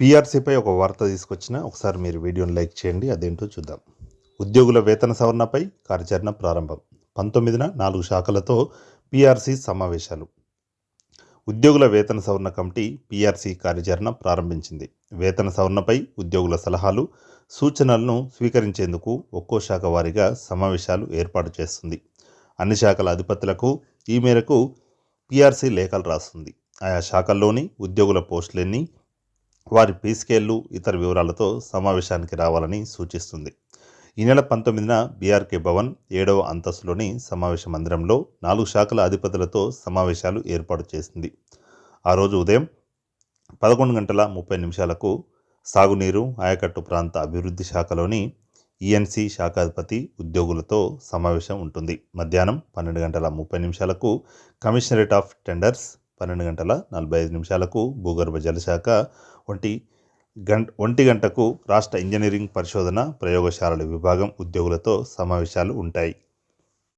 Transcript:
పీఆర్సీపై ఒక వార్త తీసుకొచ్చిన ఒకసారి మీరు వీడియోని లైక్ చేయండి అదేంటో చూద్దాం. ఉద్యోగుల వేతన సవరణపై కార్యాచరణ ప్రారంభం. పంతొమ్మిదిన నాలుగు శాఖలతో పీఆర్సీ సమావేశాలు. ఉద్యోగుల వేతన సవరణ కమిటీ పీఆర్సీ కార్యాచరణ ప్రారంభించింది. వేతన సవరణపై ఉద్యోగుల సలహాలు సూచనలను స్వీకరించేందుకు ఒక్కో శాఖ వారీగా సమావేశాలు ఏర్పాటు చేస్తుంది. అన్ని శాఖల అధిపతులకు ఈ మేరకు పీఆర్సీ లేఖలు రాస్తుంది. ఆయా శాఖల్లోని ఉద్యోగుల పోస్టులన్నీ వారి పీస్కేళ్ళు ఇతర వివరాలతో సమావేశానికి రావాలని సూచిస్తుంది. ఈ నెల పంతొమ్మిదిన బీఆర్కే భవన్ ఏడవ అంతస్తులోని సమావేశ మందిరంలో నాలుగు శాఖల అధిపతులతో సమావేశాలు ఏర్పాటు చేసింది. ఆ రోజు ఉదయం పదకొండు గంటల ముప్పై నిమిషాలకు సాగునీరు ఆయకట్టు ప్రాంత అభివృద్ధి శాఖలోని ఈఎన్సీ శాఖాధిపతి ఉద్యోగులతో సమావేశం ఉంటుంది. మధ్యాహ్నం పన్నెండు గంటల ముప్పై నిమిషాలకు కమిషనరేట్ ఆఫ్ టెండర్స్ పన్నెండు గంటల నలభై ఐదు నిమిషాలకు భూగర్భ జలశాఖ వంటి గంట ఒంటి గంటకు రాష్ట్ర ఇంజనీరింగ్ పరిశోధన ప్రయోగశాలల విభాగం ఉద్యోగులతో సమావేశాలు ఉంటాయి.